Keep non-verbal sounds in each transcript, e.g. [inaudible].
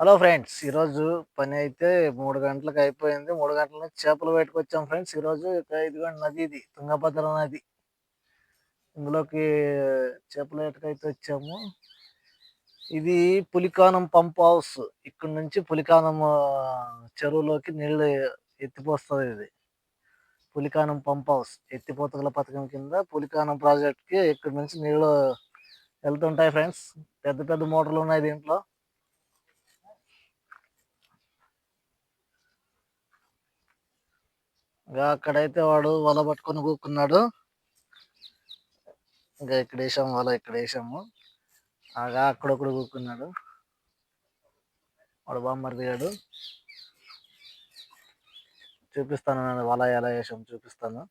Hello friends ఈరోజు పని అయితే మూడు గంటలకు అయిపోయింది. మూడు గంటల నుంచి చేపలు బయటకు వచ్చాం ఫ్రెండ్స్. ఈరోజు ఇదిగోండి నది ఇది తుంగభద్ర నది. ఇందులోకి చేపల వేటకైతే వచ్చాము ఇది పులికానం పంప్ హౌస్. ఇక్కడ నుంచి పులికానం చెరువులోకి నీళ్ళు ఎత్తిపోస్తుంది ఇది. Pulikanam pump house. ఎత్తిపోతల పథకం కింద పులికానం ప్రాజెక్ట్కి ఇక్కడ నుంచి నీళ్ళు వెళ్తుంటాయి ఫ్రెండ్స్. పెద్ద పెద్ద మోటార్లు ఉన్నాయి దీంట్లో. అక్కడైతే వాడు వల పట్టుకొని కూకున్నాడు. ఇంకా ఇక్కడ వేసాము వల ఇక్కడ వేసాము ఆగా అక్కడొక్కడు కూకున్నాడు. వాడు బామ్మరి దిగాడు. చూపిస్తాను నేను వల ఎలా వేసాము చూపిస్తాను.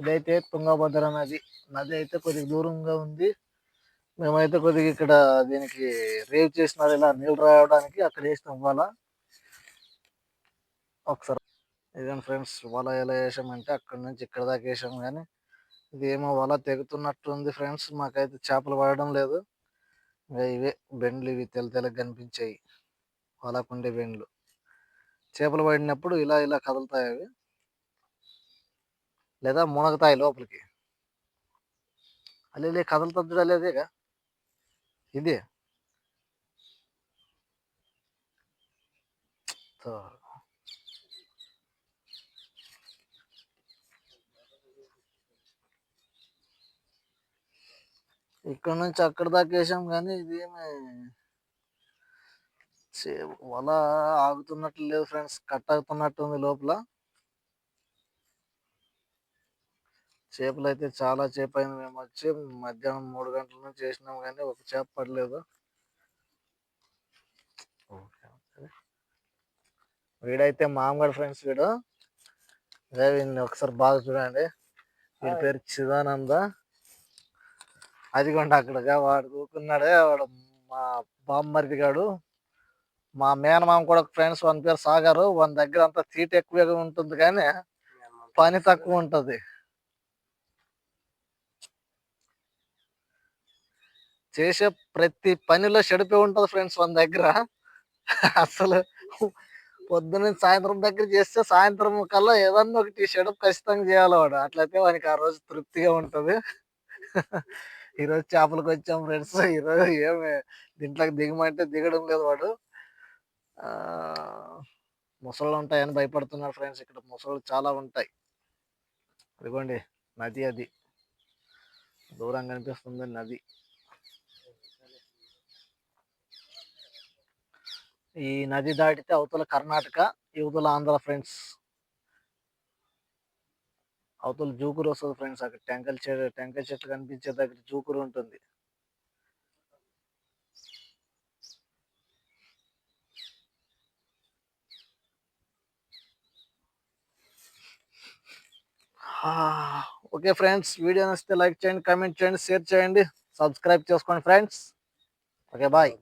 ఇదైతే తుంగభద్ర నది. నది అయితే కొద్దిగా దూరంగా ఉంది. మేమైతే కొద్దిగా ఇక్కడ దీనికి రేవ్ చేసినారు ఇలా నీళ్ళు రావడానికి అక్కడ వేసినాం వల. ఒకసారి ఇదేం ఫ్రెండ్స్ వల ఎలా వేసామంటే అక్కడ నుంచి ఇక్కడ దాకా వేసాం కానీ ఇది ఏమో వల తెగుతున్నట్టుంది ఫ్రెండ్స్. మాకైతే చేపలు పడడం లేదు. ఇవే బెండ్లు ఇవి తెల్ల తెల్లగా కనిపించాయి. వలకుండే బెండ్లు. చేపలు పడినప్పుడు ఇలా ఇలా కదులుతాయి అవి. లేదా మునగతాయి లోపలికి. అల్లే కదులుతుంది ఇదే? ఇది ఇక్కడ నుంచి అక్కడ దాకా వేసాం కానీ ఇదేమి వల ఆగుతున్నట్లు లేదు ఫ్రెండ్స్. కట్ అవుతున్నట్టు ఉంది లోపల. చేపలు అయితే చాలా చేప అయింది మేము వచ్చి మధ్యాహ్నం మూడు గంటల నుంచి వేసినాం కానీ ఒక చేప పడలేదు. వీడైతే మామగాడు ఫ్రెండ్స్ వీడు. వీడిని ఒకసారి బాగా చూడండి. వీడి పేరు చిదానంద. అదిగోండి అక్కడగా వాడు కూకున్నాడే వాడు మా బామ్మరిది గాడు. మా మేనమామ కూడా ఫ్రెండ్స్ వన్ పేరు సాగారు వన్ దగ్గర అంతా సీట్ ఎక్కువగా ఉంటుంది కానీ పని తక్కువ ఉంటుంది. చేసే ప్రతి పనిలో చెడిపి ఉంటుంది ఫ్రెండ్స్ వన్ దగ్గర. అసలు పొద్దున్న సాయంత్రం దగ్గర చేస్తే సాయంత్రం కల్లా ఏదన్నా ఒకటి షెడప్ ఖచ్చితంగా చేయాలి వాడు. అట్లయితే వానికి ఆ రోజు తృప్తిగా ఉంటుంది. ఈరోజు చేపలకు వచ్చాం ఫ్రెండ్స్. [laughs] ఈరోజు ఏమి దీంట్లోకి దిగమంటే దిగడం లేదు వాడు. ముసళ్ళు ఉంటాయని భయపడుతున్నారు ఫ్రెండ్స్. ఇక్కడ ముసళ్ళు చాలా ఉంటాయి. అదిగోండి నది అది. దూరం కనిపిస్తుంది నది. ఈ నది దాటితే అవతల కర్ణాటక యువతల ఆంధ్ర ఫ్రెండ్స్. అవతల జూకురు వస్తుంది ఫ్రెండ్స్ అక్కడ టెంకాయ చెట్టు టెంకాయ చెట్లు కనిపించే దగ్గర జూకురు ఉంటుంది. ఓకే ఫ్రెండ్స్ వీడియో నచ్చితే లైక్ చేయండి కామెంట్ చేయండి షేర్ చేయండి సబ్స్క్రైబ్ చేసుకోండి ఫ్రెండ్స్. Okay bye.